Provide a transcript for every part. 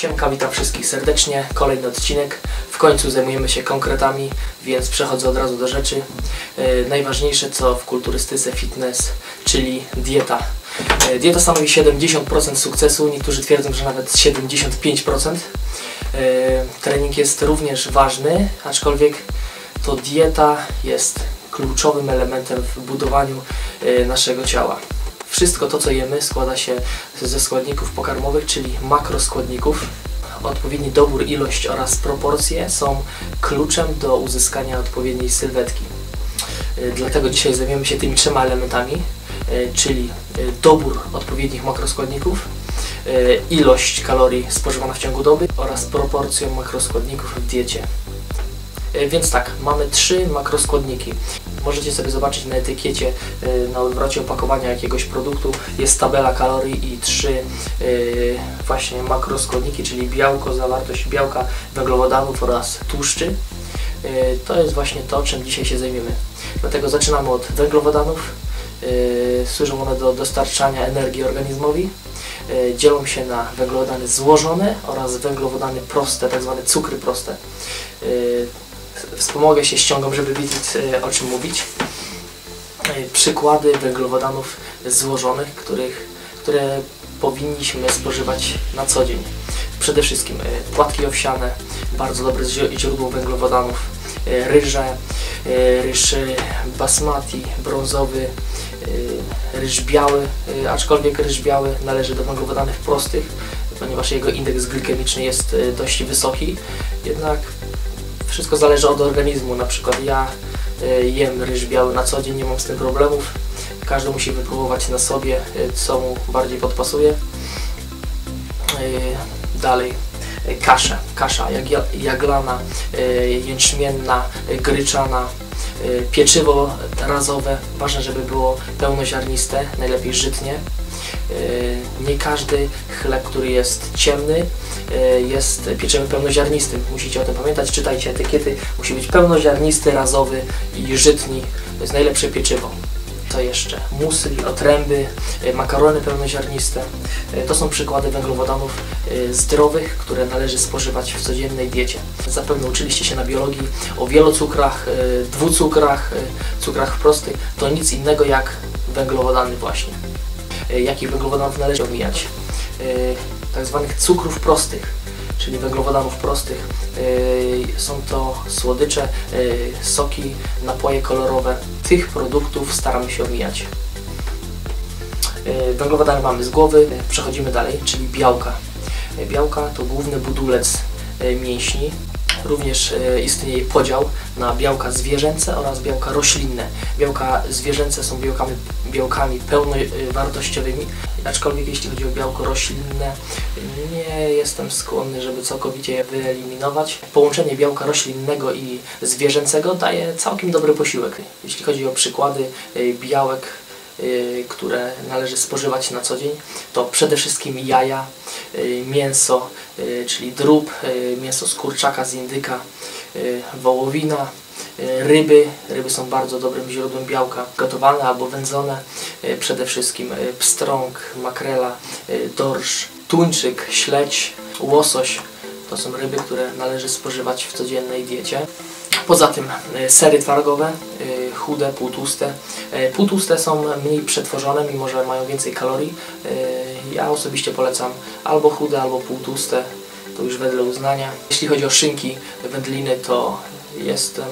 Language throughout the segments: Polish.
Siemka, witam wszystkich serdecznie. Kolejny odcinek. W końcu zajmujemy się konkretami, więc przechodzę od razu do rzeczy. E, najważniejsze co w kulturystyce fitness, czyli dieta. E, dieta stanowi 70% sukcesu, niektórzy twierdzą, że nawet 75%. E, trening jest również ważny, aczkolwiek to dieta jest kluczowym elementem w budowaniu naszego ciała. Wszystko to, co jemy, składa się ze składników pokarmowych, czyli makroskładników. Odpowiedni dobór, ilość oraz proporcje są kluczem do uzyskania odpowiedniej sylwetki. Y, Dlatego dzisiaj zajmiemy się tymi trzema elementami, y, czyli y, dobór odpowiednich makroskładników, ilość kalorii spożywana w ciągu doby oraz proporcją makroskładników w diecie. Y, Więc tak, mamy trzy makroskładniki. Możecie sobie zobaczyć na etykiecie, y, na odwrocie opakowania jakiegoś produktu jest tabela kalorii i trzy y, właśnie makroskładniki, czyli białko, zawartość białka, węglowodanów oraz tłuszczy. To jest właśnie to, czym dzisiaj się zajmiemy. Dlatego zaczynamy od węglowodanów. Służą one do dostarczania energii organizmowi. Dzielą się na węglowodany złożone oraz węglowodany proste, tak zwane cukry proste. Wspomogę się ściągą, żeby wiedzieć y, o czym mówić. Y, Przykłady węglowodanów złożonych, których, które powinniśmy spożywać na co dzień. Przede wszystkim y, płatki owsiane, bardzo dobre źródło węglowodanów, ryże, ryż basmati, brązowy, ryż biały, aczkolwiek ryż biały należy do węglowodanów prostych, ponieważ jego indeks glykemiczny jest dość wysoki, jednak wszystko zależy od organizmu. Na przykład ja y, jem ryż biały na co dzień, nie mam z tym problemów. Każdy musi wypróbować na sobie, y, co mu bardziej podpasuje. Y, Dalej, kasze. Kasza jaglana, jęczmienna, gryczana, pieczywo razowe. Ważne, żeby było pełnoziarniste, najlepiej żytnie. Nie każdy chleb, który jest ciemny, jest pieczywem pełnoziarnistym. Musicie o tym pamiętać, czytajcie etykiety. Musi być pełnoziarnisty, razowy i żytni. To jest najlepsze pieczywo. Co jeszcze? Musli, otręby, y, makarony pełnoziarniste. Y, To są przykłady węglowodanów zdrowych, które należy spożywać w codziennej diecie. Zapewne uczyliście się na biologii o wielocukrach, dwucukrach, cukrach prostych. To nic innego jak węglowodany właśnie. Jakich węglowodanów należy omijać? Y, Tak cukrów prostych, czyli węglowodanów prostych. Y, Są to słodycze, y, soki, napoje kolorowe. Tych produktów staramy się omijać. Y, Węglowodany mamy z głowy, przechodzimy dalej, czyli białka. Białka to główny budulec mięśni. Również istnieje podział na białka zwierzęce oraz białka roślinne. Białka zwierzęce są białkami, białkami pełnowartościowymi, aczkolwiek jeśli chodzi o białko roślinne, nie jestem skłonny, żeby całkowicie je wyeliminować. Połączenie białka roślinnego i zwierzęcego daje całkiem dobry posiłek. Jeśli chodzi o przykłady y, białek, y, które należy spożywać na co dzień, to przede wszystkim jaja, y, mięso, czyli drób, mięso z kurczaka, z indyka, wołowina, y, ryby. Ryby są bardzo dobrym źródłem białka, gotowane albo wędzone. y, Przede wszystkim y, pstrąg, makrela, y, dorsz, tuńczyk, śledź, łosoś. To są ryby, które należy spożywać w codziennej diecie. Poza tym y, sery twarogowe, y, chude, półtłuste. Y, Półtłuste są mniej przetworzone, mimo że mają więcej kalorii. Y, Ja osobiście polecam albo chude, albo półtłuste. To już wedle uznania. Jeśli chodzi o szynki, wędliny, to jestem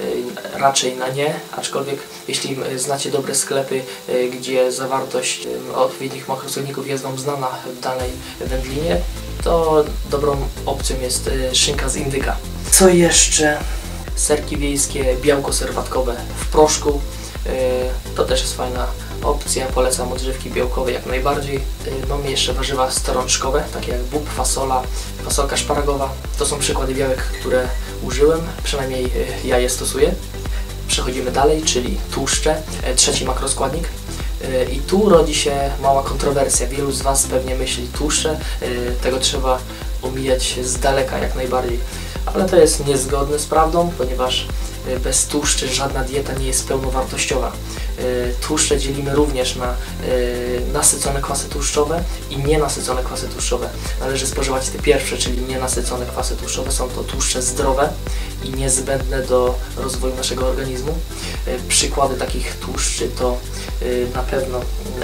y, raczej na nie, aczkolwiek jeśli znacie dobre sklepy, y, gdzie zawartość y, odpowiednich makroskładników jest Wam znana w danej wędlinie, to dobrą opcją jest szynka z indyka. Co jeszcze? Serki wiejskie, białko serwatkowe w proszku. To też jest fajna opcja, polecam odżywki białkowe jak najbardziej. Y, Mamy jeszcze warzywa strączkowe, takie jak bób, fasola, fasolka szparagowa. To są przykłady białek, które użyłem, przynajmniej y, ja je stosuję. Przechodzimy dalej, czyli tłuszcze, e, trzeci makroskładnik. E, I tu rodzi się mała kontrowersja. Wielu z Was pewnie myśli tłuszcze, e, tego trzeba omijać z daleka jak najbardziej. Ale to jest niezgodne z prawdą, ponieważ bez tłuszczy żadna dieta nie jest pełnowartościowa. Y, Tłuszcze dzielimy również na y, nasycone kwasy tłuszczowe i nienasycone kwasy tłuszczowe. Należy spożywać te pierwsze, czyli nienasycone kwasy tłuszczowe. Są to tłuszcze zdrowe i niezbędne do rozwoju naszego organizmu. Y, Przykłady takich tłuszczy to na pewno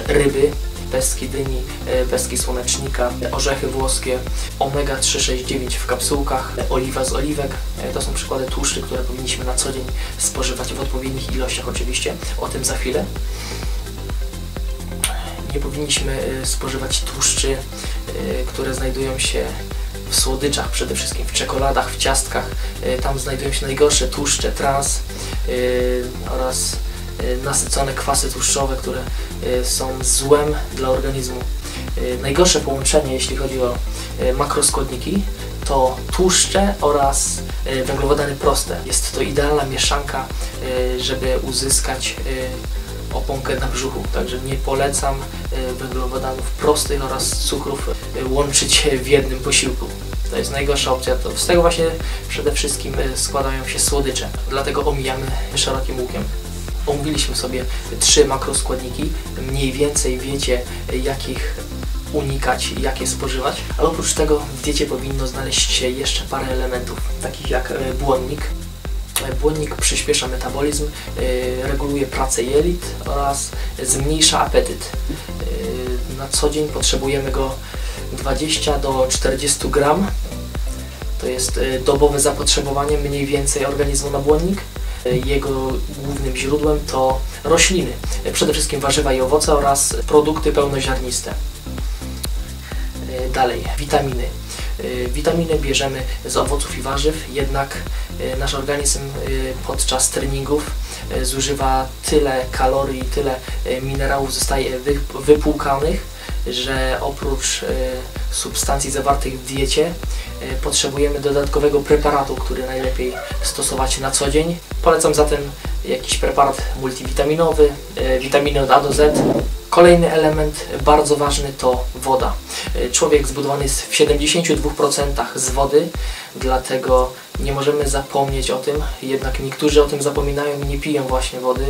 ryby, pestki dyni, e, pestki słonecznika, e, orzechy włoskie, omega 369 w kapsułkach, e, oliwa z oliwek. E, To są przykłady tłuszczy, które powinniśmy na co dzień spożywać w odpowiednich ilościach oczywiście. O tym za chwilę. Nie powinniśmy e, spożywać tłuszczy, e, które znajdują się w słodyczach, przede wszystkim w czekoladach, w ciastkach. E, Tam znajdują się najgorsze tłuszcze trans e, oraz e, nasycone kwasy tłuszczowe, które e, są złem dla organizmu. E, Najgorsze połączenie, jeśli chodzi o makroskładniki, to tłuszcze oraz węglowodany proste. Jest to idealna mieszanka, żeby uzyskać oponkę na brzuchu. Także nie polecam węglowodanów prostych oraz cukrów łączyć w jednym posiłku. To jest najgorsza opcja. To z tego właśnie przede wszystkim składają się słodycze. Dlatego omijamy szerokim łukiem. Omówiliśmy sobie trzy makroskładniki. Mniej więcej wiecie, jakich unikać jakie spożywać. Ale oprócz tego w diecie powinno znaleźć się jeszcze parę elementów, takich jak e, błonnik. E, Błonnik przyspiesza metabolizm, e, reguluje pracę jelit oraz zmniejsza apetyt. Na co dzień potrzebujemy go 20 do 40 gram. To jest dobowe zapotrzebowanie mniej więcej organizmu na błonnik. E, Jego głównym źródłem to rośliny, e, przede wszystkim warzywa i owoce oraz produkty pełnoziarniste. E, Dalej, witaminy. Witaminy bierzemy z owoców i warzyw, jednak nasz organizm podczas treningów zużywa tyle kalorii, tyle e, minerałów zostaje wy- wypłukanych, że oprócz e, substancji zawartych w diecie e, potrzebujemy dodatkowego preparatu, który najlepiej stosować na co dzień. Polecam zatem jakiś preparat multivitaminowy, e, witaminy od A do Z. Kolejny element bardzo ważny to woda. Człowiek zbudowany jest w 72% z wody, dlatego nie możemy zapomnieć o tym, jednak niektórzy o tym zapominają i nie piją właśnie wody.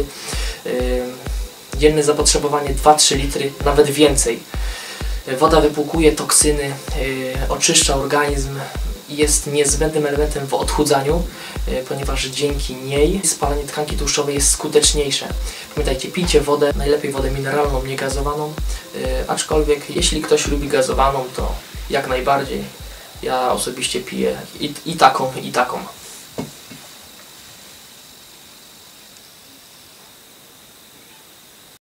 Dzienne zapotrzebowanie 2-3 litry, nawet więcej. Woda wypłukuje toksyny, e, oczyszcza organizm jest niezbędnym elementem w odchudzaniu, ponieważ dzięki niej spalanie tkanki tłuszczowej jest skuteczniejsze. Pamiętajcie, pijcie wodę, najlepiej wodę mineralną, nie gazowaną, e, aczkolwiek jeśli ktoś lubi gazowaną, to jak najbardziej. Ja osobiście piję i, i taką, i taką.